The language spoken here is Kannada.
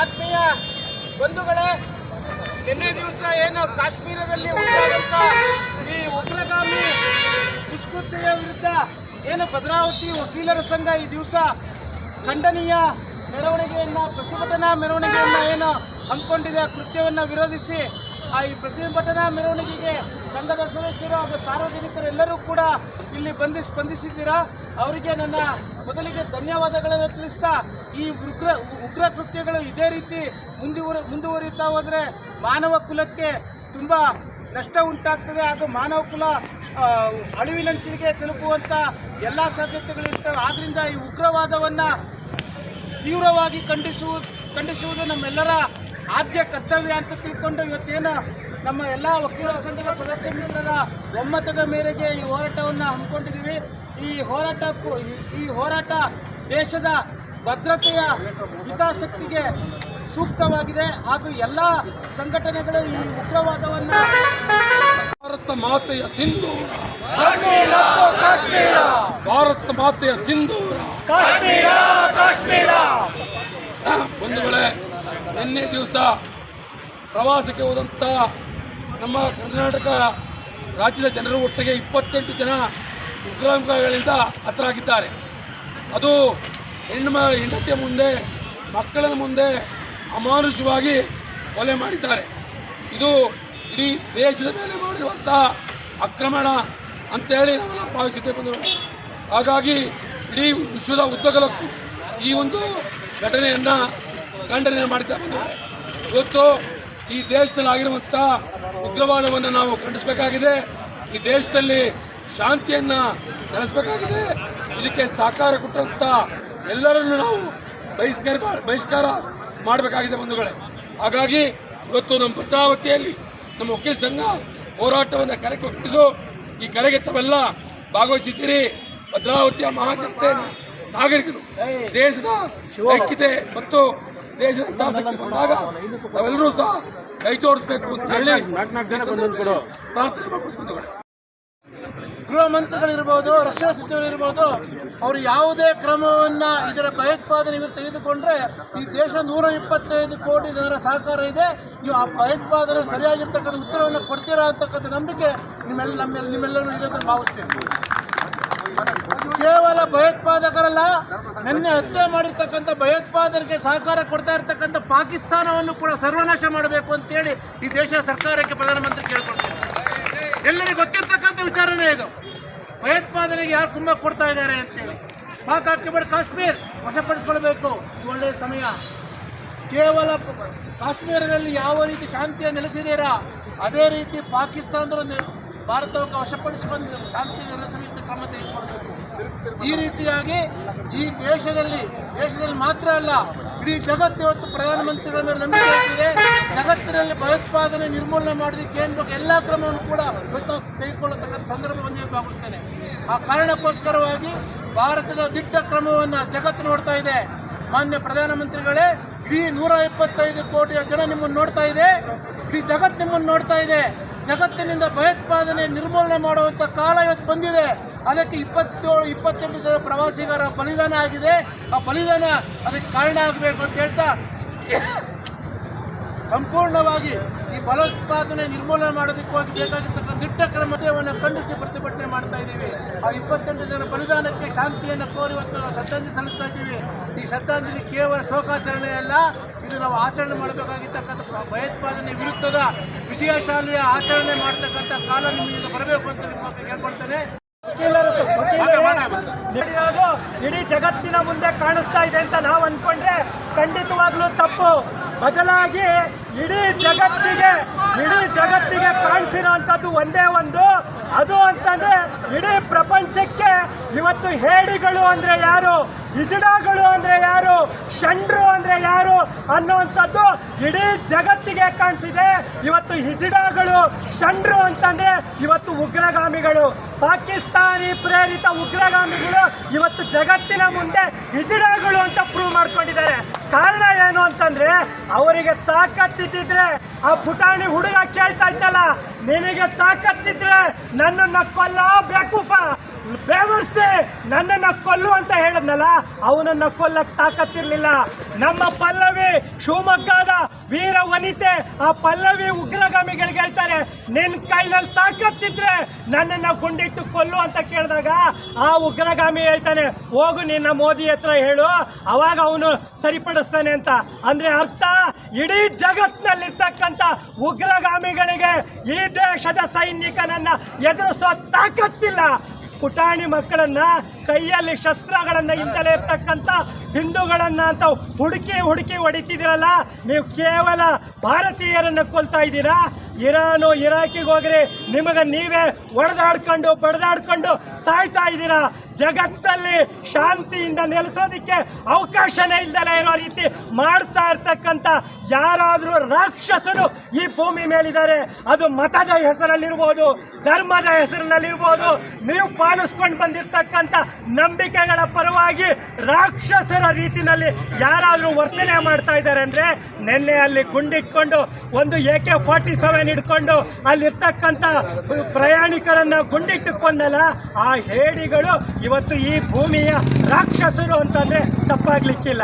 ಆತ್ಮೀಯ ಬಂಧುಗಳೇ, ನಿನ್ನೆ ದಿವಸ ಏನು ಕಾಶ್ಮೀರದಲ್ಲಿ ಉಂಟಾದಂತ ಈ ಉಗ್ರಗಾಮಿ ದುಷ್ಕೃತ್ಯ ವಿರುದ್ಧ ಏನು ಭದ್ರಾವತಿ ವಕೀಲರ ಸಂಘ ಈ ದಿವಸ ಖಂಡನೀಯ ಮೆರವಣಿಗೆಯನ್ನು, ಪ್ರತಿಭಟನಾ ಮೆರವಣಿಗೆಯನ್ನು ಏನು ಹಮ್ಮಿಕೊಂಡಿದೆ, ಕೃತ್ಯವನ್ನು ವಿರೋಧಿಸಿ ಆ ಈ ಪ್ರತಿಭಟನಾ ಮೆರವಣಿಗೆಗೆ ಸಂಘದ ಸದಸ್ಯರು ಹಾಗೂ ಸಾರ್ವಜನಿಕರು ಎಲ್ಲರೂ ಕೂಡ ಇಲ್ಲಿ ಬಂದು, ಸ್ಪಂದಿಸಿದ್ದೀರಾ? ಅವರಿಗೆ ನನ್ನ ಮೊದಲಿಗೆ ಧನ್ಯವಾದಗಳನ್ನು ತಿಳಿಸ್ತಾ, ಈ ಉಗ್ರ ಉಗ್ರ ಕೃತ್ಯಗಳು ಇದೇ ರೀತಿ ಮುಂದುವರಿ ಮುಂದುವರಿತಾ ಹೋದರೆ ಮಾನವ ಕುಲಕ್ಕೆ ತುಂಬ ನಷ್ಟ ಉಂಟಾಗ್ತದೆ ಹಾಗೂ ಮಾನವ ಕುಲ ಅಳಿವಿನಂಚಿಗೆ ತಲುಪುವಂಥ ಎಲ್ಲ ಸಾಧ್ಯತೆಗಳು ಇರ್ತವೆ. ಆದ್ದರಿಂದ ಈ ಉಗ್ರವಾದವನ್ನು ತೀವ್ರವಾಗಿ ಖಂಡಿಸುವ, ಖಂಡಿಸುವುದು ನಮ್ಮೆಲ್ಲರ ಆದ್ಯ ಕರ್ತವ್ಯ ಅಂತ ತಿಳ್ಕೊಂಡು ಇವತ್ತೇನು ನಮ್ಮ ಎಲ್ಲ ವಕೀಲರ ಸಂಘದ ಸದಸ್ಯ ಮಿತ್ರರ ಒಮ್ಮತದ ಮೇರೆಗೆ ಈ ಹೋರಾಟವನ್ನು ಹಮ್ಮಿಕೊಂಡಿದ್ದೀವಿ. ಈ ಹೋರಾಟಕ್ಕೂ ಈ- ಈ ಹೋರಾಟ ದೇಶದ ಭದ್ರತೆಯ ಹಿತಾಸಕ್ತಿಗೆ ಸೂಕ್ತವಾಗಿದೆ ಹಾಗೂ ಎಲ್ಲ ಸಂಘಟನೆಗಳು ಈ ಉಗ್ರವಾದವನ್ನು ಭಾರತ ಮಾತೆಯ ಸಿಂಧೂರ. ಭಾರತ ಮಾತೆಯ ಸಿಂಧೂರ. ಬಂಧುಗಳೇ ನಿನ್ನೆ ದಿವಸ ಪ್ರವಾಸಕ್ಕೆ ಹೋದಂಥ ನಮ್ಮ ಕರ್ನಾಟಕ ರಾಜ್ಯದ ಜನರು ಒಟ್ಟಿಗೆ ಇಪ್ಪತ್ತೆಂಟು ಜನ ಉಗ್ರಾಂಕಗಳಿಂದ ಹತರಾಗಿದ್ದಾರೆ. ಅದು ಹೆಣ್ಣು ಹೆಂಡತಿಯ ಮುಂದೆ ಮಕ್ಕಳ ಮುಂದೆ ಅಮಾನುಷವಾಗಿ ಕೊಲೆ ಮಾಡಿದ್ದಾರೆ. ಇದು ಇಡೀ ದೇಶದ ಮೇಲೆ ಮಾಡಿರುವಂಥ ಆಕ್ರಮಣ ಅಂತೇಳಿ ನಾವೆಲ್ಲ ಭಾವಿಸುತ್ತೇವೆ ಬಂದವರು ಹಾಗಾಗಿ ಇಡೀ ವಿಶ್ವದ ಉದ್ದಗಲಕ್ಕೂ ಈ ಒಂದು ಘಟನೆಯನ್ನು ಖಂಡನೆ ಮಾಡ್ತಾ ಬಂದಿದ್ದಾರೆ ಇವತ್ತು ಈ ದೇಶದಲ್ಲಿ ಆಗಿರುವಂಥ ಉಗ್ರವಾದವನ್ನು ನಾವು ಖಂಡಿಸಬೇಕಾಗಿದೆ. ಈ ದೇಶದಲ್ಲಿ ಶಾಂತಿಯನ್ನು ನೆಲೆಸಬೇಕಾಗಿದೆ. ಇದಕ್ಕೆ ಸಹಕಾರ ಕೊಟ್ಟಂಥ ಎಲ್ಲರನ್ನು ನಾವು ಬಹಿಷ್ಕಾರ ಬಹಿಷ್ಕಾರ ಮಾಡಬೇಕಾಗಿದೆ ಬಂಧುಗಳೇ. ಹಾಗಾಗಿ ಇವತ್ತು ನಮ್ಮ ಭದ್ರಾವತಿಯಲ್ಲಿ ನಮ್ಮ ವಕೀಲ ಸಂಘ ಹೋರಾಟವನ್ನು ಕರೆ ಕೊಟ್ಟಿದ್ದು ಈ ಕರೆಗೆ ತಾವೆಲ್ಲ ಭಾಗವಹಿಸಿದ್ದೀರಿ. ಭದ್ರಾವತಿಯ ಮಹಾಜನತೆ ನಾಗರಿಕರು ದೇಶದ ಐಕ್ಯತೆ ಮತ್ತು ದೇಶದ ಹಿತಾಸಕ್ತಿ ಬಂದಾಗ ನಾವೆಲ್ಲರೂ ಸಹ ಕೈ ಜೋಡಿಸ್ಬೇಕು ಅಂತ ಹೇಳಿ ಪ್ರಾರ್ಥನೆ ಮಾಡ್ಕೊಂಡು ಗೃಹ ಮಂತ್ರಿಗಳಿರ್ಬೋದು ರಕ್ಷಣಾ ಸಚಿವರಿರ್ಬೋದು ಅವರು ಯಾವುದೇ ಕ್ರಮವನ್ನು ಇದರ ಭಯೋತ್ಪಾದನೆ ಇವರು ತೆಗೆದುಕೊಂಡ್ರೆ ಈ ದೇಶ ನೂರ ಇಪ್ಪತ್ತೈದು ಕೋಟಿ ಜನರ ಸಹಕಾರ ಇದೆ. ನೀವು ಆ ಭಯೋತ್ಪಾದನೆ ಸರಿಯಾಗಿರ್ತಕ್ಕಂಥ ಉತ್ತರವನ್ನು ಕೊಡ್ತೀರಾ ಅಂತಕ್ಕಂಥ ನಂಬಿಕೆ ನಿಮ್ಮೆಲ್ಲ ನಮ್ಮೆಲ್ಲ ನಿಮ್ಮೆಲ್ಲರೂ ಇದೆ ಅಂತ ಭಾವಿಸ್ತೇನೆ. ಕೇವಲ ಭಯೋತ್ಪಾದಕರಲ್ಲ, ನಿನ್ನೆ ಹತ್ಯೆ ಮಾಡಿರ್ತಕ್ಕಂಥ ಭಯೋತ್ಪಾದನೆಗೆ ಸಹಕಾರ ಕೊಡ್ತಾ ಇರ್ತಕ್ಕಂಥ ಪಾಕಿಸ್ತಾನವನ್ನು ಕೂಡ ಸರ್ವನಾಶ ಮಾಡಬೇಕು ಅಂತೇಳಿ ಈ ದೇಶ ಸರ್ಕಾರಕ್ಕೆ ಪ್ರಧಾನಮಂತ್ರಿ ಕೇಳ್ಕೊಡ್ತಾರೆ ಎಲ್ಲರಿಗೂ ಗೊತ್ತಿರ್ತಕ್ಕಂಥ ವಿಚಾರನೇ ಇದು. ಭಯೋತ್ಪಾದನೆಗೆ ಯಾರು ತುಂಬ ಕೊಡ್ತಾ ಇದ್ದಾರೆ ಅಂತೇಳಿ. ಪಾಕ್ ಆಕ್ಯುಪೈಡ್ ಕಾಶ್ಮೀರ್ ವಶಪಡಿಸ್ಕೊಳ್ಬೇಕು. ಒಳ್ಳೆಯ ಸಮಯ. ಕೇವಲ ಕಾಶ್ಮೀರದಲ್ಲಿ ಯಾವ ರೀತಿ ಶಾಂತಿಯ ನೆಲೆಸಿದೀರಾ ಅದೇ ರೀತಿ ಪಾಕಿಸ್ತಾನದ ಭಾರತಕ್ಕೆ ವಶಪಡಿಸಿಕೊಂಡು ಶಾಂತಿ ನೆಲೆಸಲಿಕ್ಕೆ ಕ್ರಮ ತೆಗೆದುಕೊಳ್ಬೇಕು ಈ ರೀತಿಯಾಗಿ ಈ ದೇಶದಲ್ಲಿ ದೇಶದಲ್ಲಿ ಮಾತ್ರ ಅಲ್ಲ, ಇಡೀ ಜಗತ್ತು ಇವತ್ತು ಪ್ರಧಾನಮಂತ್ರಿಗಳ ಮೇಲೆ ನಂಬಿಕೆ ಇದೆ ಜಗತ್ತಿನಲ್ಲಿ ಭಯೋತ್ಪಾದನೆ ನಿರ್ಮೂಲನೆ ಮಾಡೋದಕ್ಕೆ ಏನು ಬೇಕು ಎಲ್ಲ ಕ್ರಮವನ್ನು ಕೂಡ ಇವತ್ತು ತೆಗೆದುಕೊಳ್ಳತಕ್ಕಂಥ ಸಂದರ್ಭ ಬಂದಿದೆ ಭಾವಿಸ್ತೇನೆ. ಆ ಕಾರಣಕ್ಕೋಸ್ಕರವಾಗಿ ಭಾರತದ ದಿಟ್ಟ ಕ್ರಮವನ್ನು ಜಗತ್ತು ನೋಡ್ತಾ ಇದೆ. ಮಾನ್ಯ ಪ್ರಧಾನಮಂತ್ರಿಗಳೇ, ಇಡೀ ನೂರ ಇಪ್ಪತ್ತೈದು ಕೋಟಿಯ ಜನ ನಿಮ್ಮನ್ನು ನೋಡ್ತಾ ಇದೆ. ಇಡೀ ಜಗತ್ತು ನಿಮ್ಮನ್ನು ನೋಡ್ತಾ ಇದೆ. ಜಗತ್ತಿನಿಂದ ಭಯೋತ್ಪಾದನೆ ನಿರ್ಮೂಲನೆ ಮಾಡುವಂಥ ಕಾಲ ಇವತ್ತು ಬಂದಿದೆ. ಅದಕ್ಕೆ ಇಪ್ಪತ್ತೇಳು, ಇಪ್ಪತ್ತೆಂಟು ಜನ ಪ್ರವಾಸಿಗರ ಬಲಿದಾನ ಆಗಿದೆ. ಆ ಬಲಿದಾನ ಅದಕ್ಕೆ ಕಾರಣ ಆಗಬೇಕು ಅಂತ ಹೇಳ್ತಾ ಸಂಪೂರ್ಣವಾಗಿ ಈ ಭಯೋತ್ಪಾದನೆ ನಿರ್ಮೂಲನೆ ಮಾಡೋದಕ್ಕಾಗಿ ಬೇಕಾಗಿರ್ತಕ್ಕಂಥ ದಿಟ್ಟ ಕ್ರಮವನ್ನು ಖಂಡಿಸಿ ಪ್ರತಿಭಟನೆ ಮಾಡ್ತಾ ಇದ್ದೀವಿ. ಆ ಇಪ್ಪತ್ತೆಂಟು ಜನ ಬಲಿದಾನಕ್ಕೆ ಶಾಂತಿಯನ್ನು ಕೋರಿ ಇವತ್ತು ಶ್ರದ್ಧಾಂಜಲಿ ಸಲ್ಲಿಸ್ತಾ ಇದ್ದೀವಿ. ಈ ಶ್ರದ್ಧಾಂಜಲಿ ಕೇವಲ ಶೋಕಾಚರಣೆ ಅಲ್ಲ, ಇದು ನಾವು ಆಚರಣೆ ಮಾಡಬೇಕಾಗಿರ್ತಕ್ಕಂಥ ಭಯೋತ್ಪಾದನೆ ವಿರುದ್ಧದ ವಿಜಯಶಾಲಿಯ ಆಚರಣೆ ಮಾಡ್ತಕ್ಕಂಥ ಕಾಲ ನಿಮಗೆ ಬರಬೇಕು ಅಂತ ನಿಮ್ಮ ಕೇಳ್ಕೊಳ್ತೇನೆ. ವಕೀಲರ ಇಡೀ ಜಗತ್ತಿನ ಮುಂದೆ ಕಾಣಿಸ್ತಾ ಇದೆ ಅಂತ ನಾವು ಅನ್ಕೊಂಡ್ರೆ ಖಂಡಿತವಾಗ್ಲೂ ತಪ್ಪು. ಬದಲಾಗಿ ಇಡೀ ಜಗತ್ತಿಗೆ ಇಡೀ ಜಗತ್ತಿಗೆ ಕಾಣಿಸಿರೋ ಅಂಥದ್ದು ಒಂದೇ ಒಂದು ಅದು ಅಂತಂದ್ರೆ ಇಡೀ ಪ್ರಪಂಚಕ್ಕೆ ಇವತ್ತು ಹೇಡಿಗಳು ಅಂದ್ರೆ ಯಾರು? ಹಿಜಡಾಗಳು ಅಂದ್ರೆ ಯಾರು? ಷಂಡ್ರು ಅಂದ್ರೆ ಯಾರು? ಅನ್ನುವಂಥದ್ದು ಇಡೀ ಜಗತ್ತಿಗೆ ಕಾಣಿಸಿದೆ. ಇವತ್ತು ಹಿಜಡಾಗಳು, ಷಂಡ್ರು ಅಂತಂದ್ರೆ ಇವತ್ತು ಉಗ್ರಗಾಮಿಗಳು. ಪಾಕಿಸ್ತಾನಿ ಪ್ರೇರಿತ ಉಗ್ರಗಾಮಿಗಳು ಇವತ್ತು ಜಗತ್ತಿನ ಮುಂದೆ ಹಿಜಡಾಗಳು ಅಂತ ಪ್ರೂವ್ ಮಾಡ್ಕೊಂಡಿದ್ದಾರೆ. ಕಾರಣ ಏನು ಅಂತಂದ್ರೆ ಅವರಿಗೆ ತಾಕತ್ತಿದ್ದರೆ ಆ ಪುಟಾಣಿ ಹುಡುಗ ಕೇಳ್ತಾ ಇದ್ದಲ್ಲ ನಿನಗೆ ತಾಕತ್ತಿದ್ರೆ ನನ್ನನ್ನ ಕೊಲ್ಲ ಬೇಕೂಫ. ಬೇವರ್ಸಿ ನನ್ನನ್ನ ಕೊಲ್ಲು ಅಂತ ಹೇಳಿದ್ನಲ್ಲ, ಅವನನ್ನ ಕೊಲ್ಲಕ್ ತಾಕತ್ತಿರ್ಲಿಲ್ಲ. ನಮ್ಮ ಪಲ್ಲವಿ ಶಿವಮೊಗ್ಗದ ವೀರ ವನಿತೆ, ಆ ಪಲ್ಲವಿ ಉಗ್ರಗಾಮಿಗಳಿಗೆ ಹೇಳ್ತಾರೆ, ನಿನ್ ಕೈನಲ್ಲಿ ತಾಕತ್ತಿದ್ರೆ ನನ್ನನ್ನ ಗುಂಡಿಟ್ಟು ಕೊಲ್ಲು ಅಂತ ಕೇಳಿದಾಗ ಆ ಉಗ್ರಗಾಮಿ ಹೇಳ್ತಾನೆ, ಹೋಗು ನಿನ್ನ ಮೋದಿ ಹತ್ರ ಹೇಳು, ಅವಾಗ ಅವನು ಸರಿಪಡಿಸ್ತಾನೆ ಅಂತ. ಅಂದ್ರೆ ಅರ್ಥ, ಇಡೀ ಜಗತ್ತಿನಲ್ಲಿರ್ತಕ್ಕಂಥ ಉಗ್ರಗಾಮಿಗಳಿಗೆ ಈ ದೇಶದ ಸೈನಿಕನನ್ನ ಎದುರಿಸೋ ತಾಕತ್ತಿಲ್ಲ. ಪುಟಾಣಿ ಮಕ್ಕಳನ್ನ, ಕೈಯಲ್ಲಿ ಶಸ್ತ್ರಗಳನ್ನು ಹಿಂದಲೇ ಇರ್ತಕ್ಕಂಥ ಹಿಂದೂಗಳನ್ನ ಅಂತ ಹುಡುಕಿ ಹುಡುಕಿ ಹೊಡಿತಿದ್ದೀರಲ್ಲ, ನೀವು ಕೇವಲ ಭಾರತೀಯರನ್ನು ಕೊಲ್ತಾ ಇದ್ದೀರಾ? ಇರಾನು, ಇರಾಕಿಗೆ ಹೋಗ್ರಿ. ನಿಮಗೆ ನೀವೇ ಒಡೆದಾಡ್ಕೊಂಡು, ಬಡ್ದಾಡ್ಕೊಂಡು ಸಾಯ್ತಾ ಇದ್ದೀರಾ? ಜಗತ್ತಲ್ಲಿ ಶಾಂತಿಯಿಂದ ನೆಲೆಸೋದಕ್ಕೆ ಅವಕಾಶನೇ ಇಲ್ದಲೇ ಇರೋ ರೀತಿ ಮಾಡ್ತಾ ಇರ್ತಕ್ಕಂಥ ಯಾರಾದರೂ ರಾಕ್ಷಸರು ಈ ಭೂಮಿ ಮೇಲಿದ್ದಾರೆ. ಅದು ಮತದ ಹೆಸರಲ್ಲಿರ್ಬೋದು, ಧರ್ಮದ ಹೆಸರಿನಲ್ಲಿರ್ಬೋದು. ನೀವು ಪಾಲಿಸ್ಕೊಂಡು ಬಂದಿರ್ತಕ್ಕಂಥ ನಂಬಿಕೆಗಳ ಪರವಾಗಿ ರಾಕ್ಷಸರ ರೀತಿನಲ್ಲಿ ಯಾರಾದರೂ ವರ್ತನೆ ಮಾಡ್ತಾ ಇದ್ದಾರೆ ಅಂದರೆ ನಿನ್ನೆ ಅಲ್ಲಿ ಗುಂಡಿಟ್ಕೊಂಡು ಒಂದು ಎ ಕೆ ಫಾರ್ಟಿ ಸೆವೆನ್ ಹಿಡ್ಕೊಂಡು ಅಲ್ಲಿರ್ತಕ್ಕಂಥ ಪ್ರಯಾಣಿಕರನ್ನ ಗುಂಡಿಟ್ಟು ಕೊಂದಲ್ಲ ಆ ಹೇಡಿಗಳು ಇವತ್ತು ಈ ಭೂಮಿಯ ರಾಕ್ಷಸರು ಅಂತಂದ್ರೆ ತಪ್ಪಾಗ್ಲಿಕ್ಕಿಲ್ಲ.